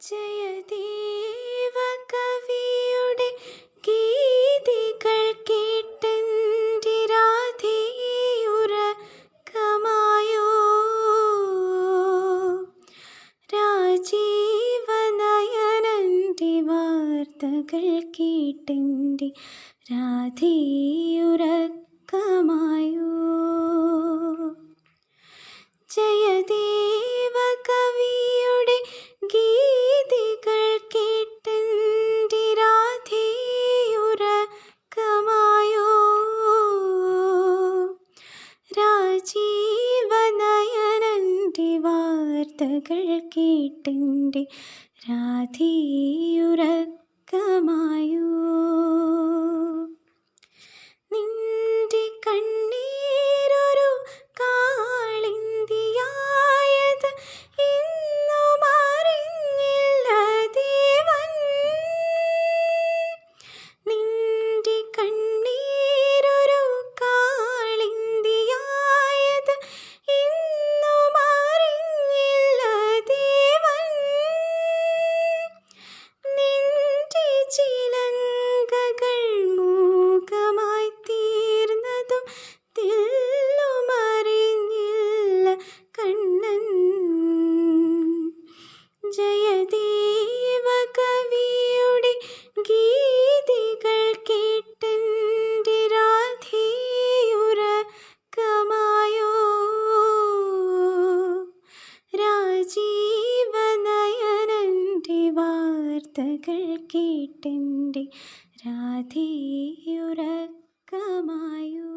ജയദേവ ഗീതികൾ കേട്ടെന്റെ രാജീവനയനന്റെ വാർത്തകൾ കേട്ടെന്റെ രാധേയുറക്കമായോ ജയദേവ വാർത്തകൾ കേട്ടെന്റെ രാധേയുറക്കമായോ വാർത്തകൾ കേട്ടെന്റെ രാധേയുറക്കമായോ?